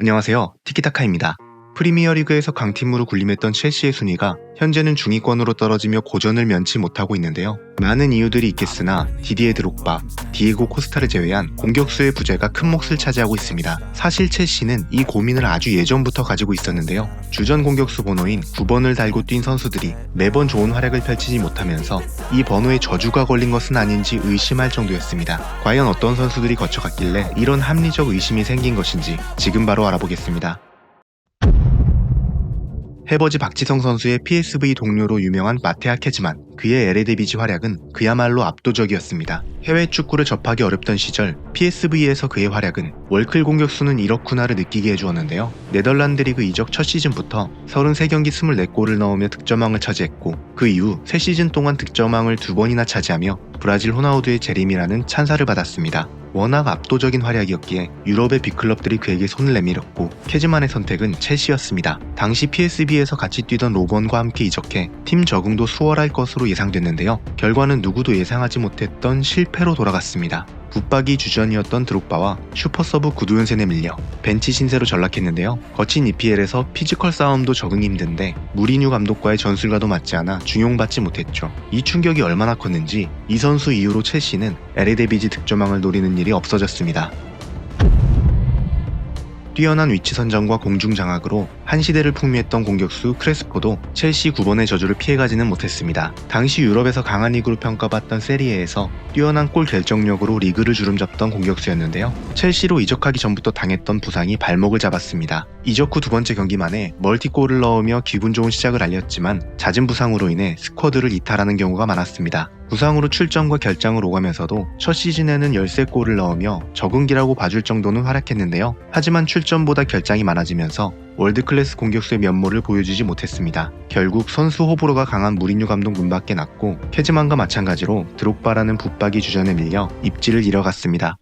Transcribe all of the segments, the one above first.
안녕하세요. 티키타카입니다. 프리미어리그에서 강팀으로 군림했던 첼시의 순위가 현재는 중위권으로 떨어지며 고전을 면치 못하고 있는데요. 많은 이유들이 있겠으나 디디에 드록바, 디에고 코스타를 제외한 공격수의 부재가 큰 몫을 차지하고 있습니다. 사실 첼시는 이 고민을 아주 예전부터 가지고 있었는데요. 주전 공격수 번호인 9번을 달고 뛴 선수들이 매번 좋은 활약을 펼치지 못하면서 이 번호에 저주가 걸린 것은 아닌지 의심할 정도였습니다. 과연 어떤 선수들이 거쳐갔길래 이런 합리적 의심이 생긴 것인지 지금 바로 알아보겠습니다. 해버지 박지성 선수의 PSV 동료로 유명한 마테아 케즈만 그의 에레데비지 활약은 그야말로 압도적이었습니다. 해외 축구를 접하기 어렵던 시절 PSV에서 그의 활약은 월클 공격수는 이렇구나를 느끼게 해주었는데요. 네덜란드 리그 이적 첫 시즌부터 33경기 24골을 넣으며 득점왕을 차지했고 그 이후 3시즌 동안 득점왕을 두 번이나 차지하며 브라질 호나우두의 재림이라는 찬사를 받았습니다. 워낙 압도적인 활약이었기에 유럽의 빅클럽들이 그에게 손을 내밀었고 케즈만의 선택은 첼시였습니다. 당시 PSB에서 같이 뛰던 로번과 함께 이적해 팀 적응도 수월할 것으로 예상됐는데요. 결과는 누구도 예상하지 못했던 실패로 돌아갔습니다. 붙박이 주전이었던 드록바와 슈퍼서브 구두연센에 밀려 벤치 신세로 전락했는데요. 거친 EPL에서 피지컬 싸움도 적응이 힘든데 무리뉴 감독과의 전술과도 맞지 않아 중용받지 못했죠. 이 충격이 얼마나 컸는지 이 선수 이후로 첼시는 에레데비지 득점왕을 노리는 일이 없어졌습니다. 뛰어난 위치 선정과 공중 장악으로 한 시대를 풍미했던 공격수 크레스포도 첼시 9번의 저주를 피해가지는 못했습니다. 당시 유럽에서 강한 리그로 평가받던 세리에에서 뛰어난 골 결정력으로 리그를 주름잡던 공격수였는데요. 첼시로 이적하기 전부터 당했던 부상이 발목을 잡았습니다. 이적 후 두 번째 경기만에 멀티골을 넣으며 기분 좋은 시작을 알렸지만 잦은 부상으로 인해 스쿼드를 이탈하는 경우가 많았습니다. 부상으로 출전과 결장을 오가면서도 첫 시즌에는 13골을 넣으며 적응기라고 봐줄 정도는 활약했는데요. 하지만 출전보다 결장이 많아지면서 월드클래스 공격수의 면모를 보여주지 못했습니다. 결국 선수 호불호가 강한 무리뉴 감독 문밖에 났고 케즈만과 마찬가지로 드록바라는 붙박이 주전에 밀려 입지를 잃어갔습니다.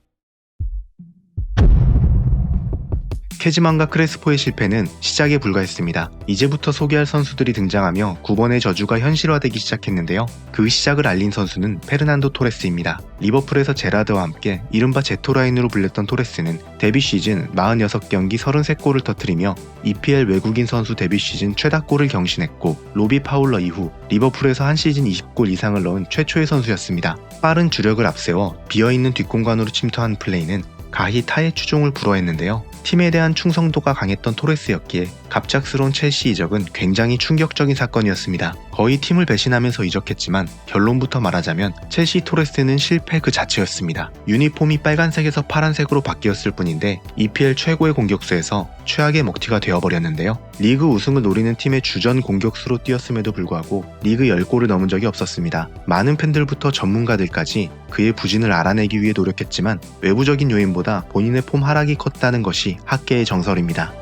케즈만과 크레스포의 실패는 시작에 불과했습니다. 이제부터 소개할 선수들이 등장하며 9번의 저주가 현실화되기 시작했는데요. 그 시작을 알린 선수는 페르난도 토레스입니다. 리버풀에서 제라드와 함께 이른바 제토라인으로 불렸던 토레스는 데뷔 시즌 46경기 33골을 터뜨리며 EPL 외국인 선수 데뷔 시즌 최다골을 경신했고 로비 파울러 이후 리버풀에서 한 시즌 20골 이상을 넣은 최초의 선수였습니다. 빠른 주력을 앞세워 비어있는 뒷공간으로 침투한 플레이는 가히 타의 추종을 불허했는데요. 팀에 대한 충성도가 강했던 토레스였기에 갑작스러운 첼시 이적은 굉장히 충격적인 사건이었습니다. 거의 팀을 배신하면서 이적했지만 결론부터 말하자면 첼시 토레스는 실패 그 자체였습니다. 유니폼이 빨간색에서 파란색으로 바뀌었을 뿐인데 EPL 최고의 공격수에서 최악의 먹튀가 되어버렸는데요. 리그 우승을 노리는 팀의 주전 공격수로 뛰었음에도 불구하고 리그 10골을 넘은 적이 없었습니다. 많은 팬들부터 전문가들까지 그의 부진을 알아내기 위해 노력했지만 외부적인 요인보다 본인의 폼 하락이 컸다는 것이 학계의 정설입니다.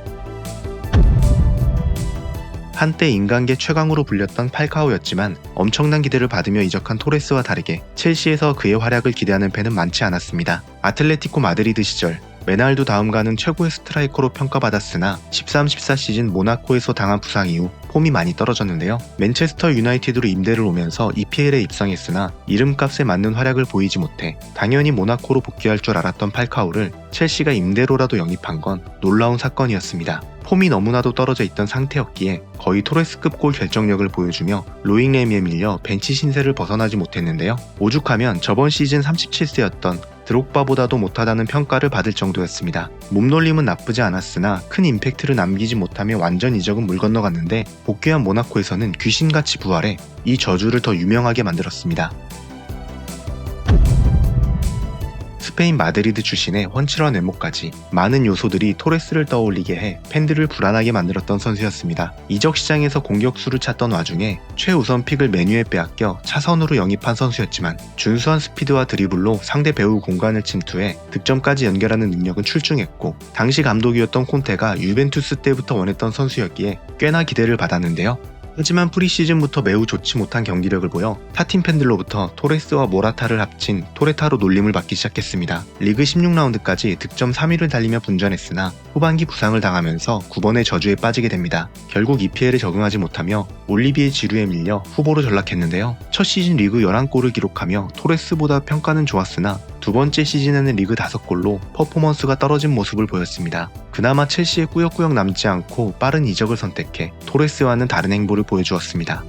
한때 인간계 최강으로 불렸던 팔카오였지만 엄청난 기대를 받으며 이적한 토레스와 다르게 첼시에서 그의 활약을 기대하는 팬은 많지 않았습니다. 아틀레티코 마드리드 시절 메날도 다음가는 최고의 스트라이커로 평가받았으나 13-14 시즌 모나코에서 당한 부상 이후 폼이 많이 떨어졌는데요. 맨체스터 유나이티드로 임대를 오면서 EPL에 입성했으나 이름값에 맞는 활약을 보이지 못해 당연히 모나코로 복귀할 줄 알았던 팔카오를 첼시가 임대로라도 영입한 건 놀라운 사건이었습니다. 폼이 너무나도 떨어져 있던 상태였기에 거의 토레스급 골 결정력을 보여주며 로잉램에 밀려 벤치 신세를 벗어나지 못했는데요. 오죽하면 저번 시즌 37세였던 드록바보다도 못하다는 평가를 받을 정도였습니다. 몸놀림은 나쁘지 않았으나 큰 임팩트를 남기지 못하며 완전 이적은 물 건너갔는데 복귀한 모나코에서는 귀신같이 부활해 이 저주를 더 유명하게 만들었습니다. 스페인 마드리드 출신의 훤칠한 외모까지 많은 요소들이 토레스를 떠올리게 해 팬들을 불안하게 만들었던 선수였습니다. 이적 시장에서 공격수를 찾던 와중에 최우선 픽을 메뉴에 빼앗겨 차선으로 영입한 선수였지만 준수한 스피드와 드리블로 상대 배우 공간을 침투해 득점까지 연결하는 능력은 출중했고 당시 감독이었던 콘테가 유벤투스 때부터 원했던 선수였기에 꽤나 기대를 받았는데요. 하지만 프리시즌부터 매우 좋지 못한 경기력을 보여 타팀 팬들로부터 토레스와 모라타를 합친 토레타로 놀림을 받기 시작했습니다. 리그 16라운드까지 득점 3위를 달리며 분전했으나 후반기 부상을 당하면서 9번의 저주에 빠지게 됩니다. 결국 EPL에 적응하지 못하며 올리비에 지루에 밀려 후보로 전락했는데요. 첫 시즌 리그 11골을 기록하며 토레스보다 평가는 좋았으나 두 번째 시즌에는 리그 5골로 퍼포먼스가 떨어진 모습을 보였습니다. 그나마 첼시에 꾸역꾸역 남지 않고 빠른 이적을 선택해 토레스와는 다른 행보를 보여주었습니다.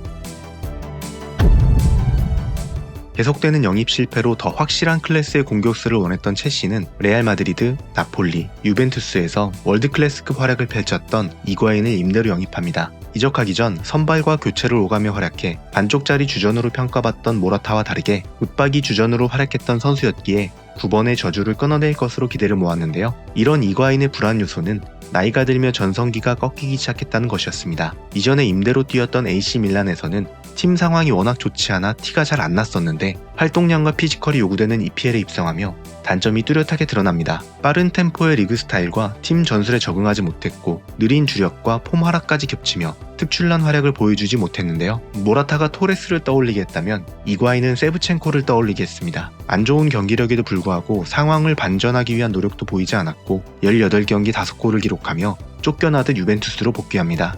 계속되는 영입 실패로 더 확실한 클래스의 공격수를 원했던 첼시는 레알 마드리드, 나폴리, 유벤투스에서 월드클래스급 활약을 펼쳤던 이과인을 임대로 영입합니다. 이적하기 전 선발과 교체를 오가며 활약해 반쪽짜리 주전으로 평가받던 모라타와 다르게 웃박이 주전으로 활약했던 선수였기에 9번의 저주를 끊어낼 것으로 기대를 모았는데요. 이런 이과인의 불안 요소는 나이가 들며 전성기가 꺾이기 시작했다는 것이었습니다. 이전에 임대로 뛰었던 AC 밀란에서는 팀 상황이 워낙 좋지 않아 티가 잘 안 났었는데 활동량과 피지컬이 요구되는 EPL에 입성하며 단점이 뚜렷하게 드러납니다. 빠른 템포의 리그 스타일과 팀 전술에 적응하지 못했고 느린 주력과 폼 하락까지 겹치며 특출난 활약을 보여주지 못했는데요. 모라타가 토레스를 떠올리게 했다면 이과인은 세브첸코를 떠올리게 했습니다. 안 좋은 경기력에도 불구하고 상황을 반전하기 위한 노력도 보이지 않았고 18경기 5골을 기록하며 쫓겨나듯 유벤투스로 복귀합니다.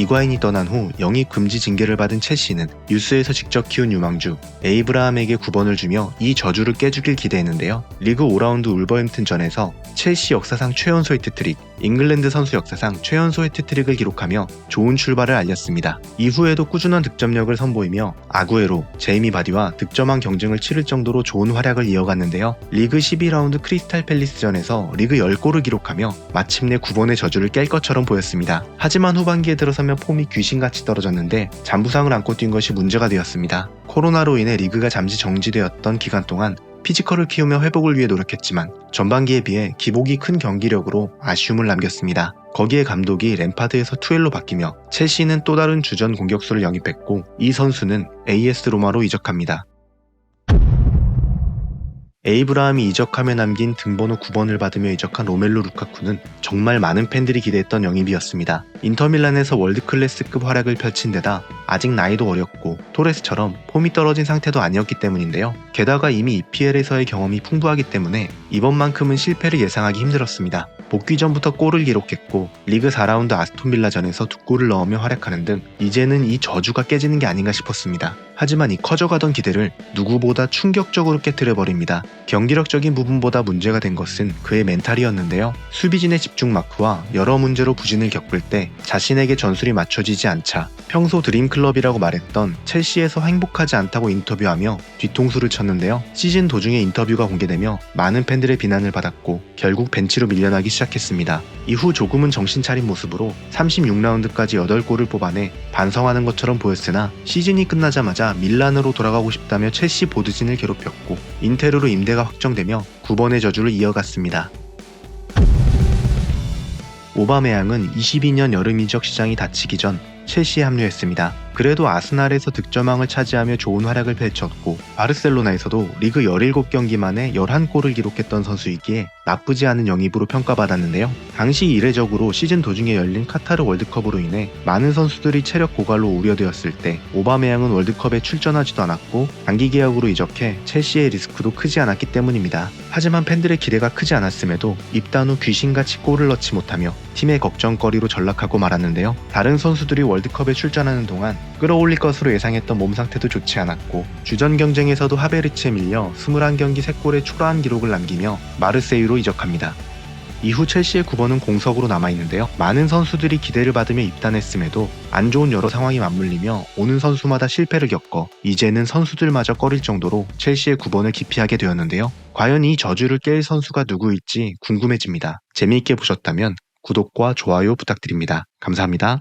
이과인이 떠난 후 영입 금지 징계를 받은 첼시는 유스에서 직접 키운 유망주 에이브라함에게 9번을 주며 이 저주를 깨주길 기대했는데요. 리그 5라운드 울버햄튼전에서 첼시 역사상 최연소 히트트릭, 잉글랜드 선수 역사상 최연소 히트트릭을 기록하며 좋은 출발을 알렸습니다. 이후에도 꾸준한 득점력을 선보이며 아구에로, 제이미 바디와 득점왕 경쟁을 치를 정도로 좋은 활약을 이어갔는데요. 리그 12라운드 크리스탈 팰리스전에서 리그 10골을 기록하며 마침내 9번의 저주를 깰 것처럼 보였습니다. 하지만 후반기에 들어서면 폼이 귀신같이 떨어졌는데 잔부상을 안고 뛴 것이 문제가 되었습니다. 코로나로 인해 리그가 잠시 정지되었던 기간 동안 피지컬을 키우며 회복을 위해 노력했지만 전반기에 비해 기복이 큰 경기력으로 아쉬움을 남겼습니다. 거기에 감독이 램파드에서 투엘로 바뀌며 첼시는 또 다른 주전 공격수를 영입했고 이 선수는 AS 로마로 이적합니다. 에이브라함이 이적하며 남긴 등번호 9번을 받으며 이적한 로멜로 루카쿠는 정말 많은 팬들이 기대했던 영입이었습니다. 인터밀란에서 월드클래스급 활약을 펼친 데다 아직 나이도 어렸고 토레스처럼 폼이 떨어진 상태도 아니었기 때문인데요. 게다가 이미 EPL에서의 경험이 풍부하기 때문에 이번만큼은 실패를 예상하기 힘들었습니다. 복귀 전부터 골을 기록했고 리그 4라운드 아스톤빌라전에서 두 골을 넣으며 활약하는 등 이제는 이 저주가 깨지는 게 아닌가 싶었습니다. 하지만 이 커져가던 기대를 누구보다 충격적으로 깨뜨려버립니다. 경기력적인 부분보다 문제가 된 것은 그의 멘탈이었는데요. 수비진의 집중 마크와 여러 문제로 부진을 겪을 때 자신에게 전술이 맞춰지지 않자 평소 드림클럽이라고 말했던 첼시에서 행복하지 않다고 인터뷰하며 뒤통수를 쳤는데요. 시즌 도중에 인터뷰가 공개되며 많은 팬들의 비난을 받았고 결국 벤치로 밀려나기 시작했습니다. 이후 조금은 정신 차린 모습으로 36라운드까지 8골을 뽑아내 반성하는 것처럼 보였으나 시즌이 끝나자마자 밀란으로 돌아가고 싶다며 첼시 보드진을 괴롭혔고 인테르로 임대가 확정되며 9번의 저주를 이어갔습니다. 오바메양은 22년 여름 이적 시장이 닫히기 전 첼시에 합류했습니다. 그래도 아스날에서 득점왕을 차지하며 좋은 활약을 펼쳤고 바르셀로나에서도 리그 17경기 만에 11골을 기록했던 선수이기에 나쁘지 않은 영입으로 평가받았는데요. 당시 이례적으로 시즌 도중에 열린 카타르 월드컵으로 인해 많은 선수들이 체력 고갈로 우려되었을 때 오바메양은 월드컵에 출전하지도 않았고 단기 계약으로 이적해 첼시의 리스크도 크지 않았기 때문입니다. 하지만 팬들의 기대가 크지 않았음에도 입단 후 귀신같이 골을 넣지 못하며 팀의 걱정거리로 전락하고 말았는데요. 다른 선수들이 월드컵에 출전하는 동안 끌어올릴 것으로 예상했던 몸 상태도 좋지 않았고 주전 경쟁에서도 하베르츠에 밀려 21경기 3골의 초라한 기록을 남기며 마르세유로 이적합니다. 이후 첼시의 9번은 공석으로 남아있는데요. 많은 선수들이 기대를 받으며 입단했음에도 안 좋은 여러 상황이 맞물리며 오는 선수마다 실패를 겪어 이제는 선수들마저 꺼릴 정도로 첼시의 9번을 기피하게 되었는데요. 과연 이 저주를 깰 선수가 누구일지 궁금해집니다. 재미있게 보셨다면 구독과 좋아요 부탁드립니다. 감사합니다.